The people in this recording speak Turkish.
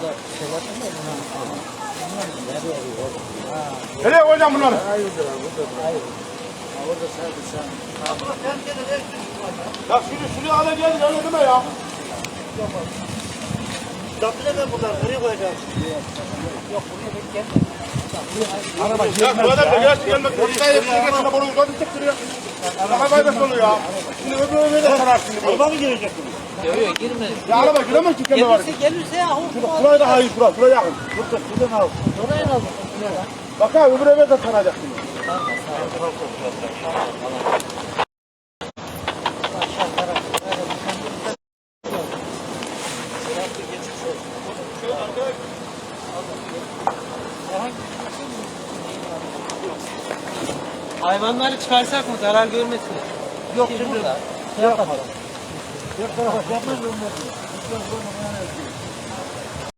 Şurada şey var mı? Bunlar nereye arıyor? Nereye koyacağım bunları? Hayırdır abi, burada. Hayır. Ha, orada sadece sen. Ya şunu şunu alacağız öyle deme ya. Zaptı ben bunları nereye koyacağım? Yok buraya denk gelme. Araba Ya bu adam da gelsin gelmek. Orada hepsini geçene bunu uzatı çıktırıyor. Araba kaybet oluyor ya. Şimdi öbür öbür de sarar şimdi. Araba mı girecek bunu? Yok yok girme. Ya araba giremez ki var. Gelirse gelirse ya. Şuraya da hayır şuraya, şuraya yakın. Burada şuradan al. Şuraya. Bak ha öbür eve de saracak şimdi. Hayvanları çıkarsak mı zarar görmesin? Yok şimdi burada. Şey yapalım. Dört tarafa yapmaz mı?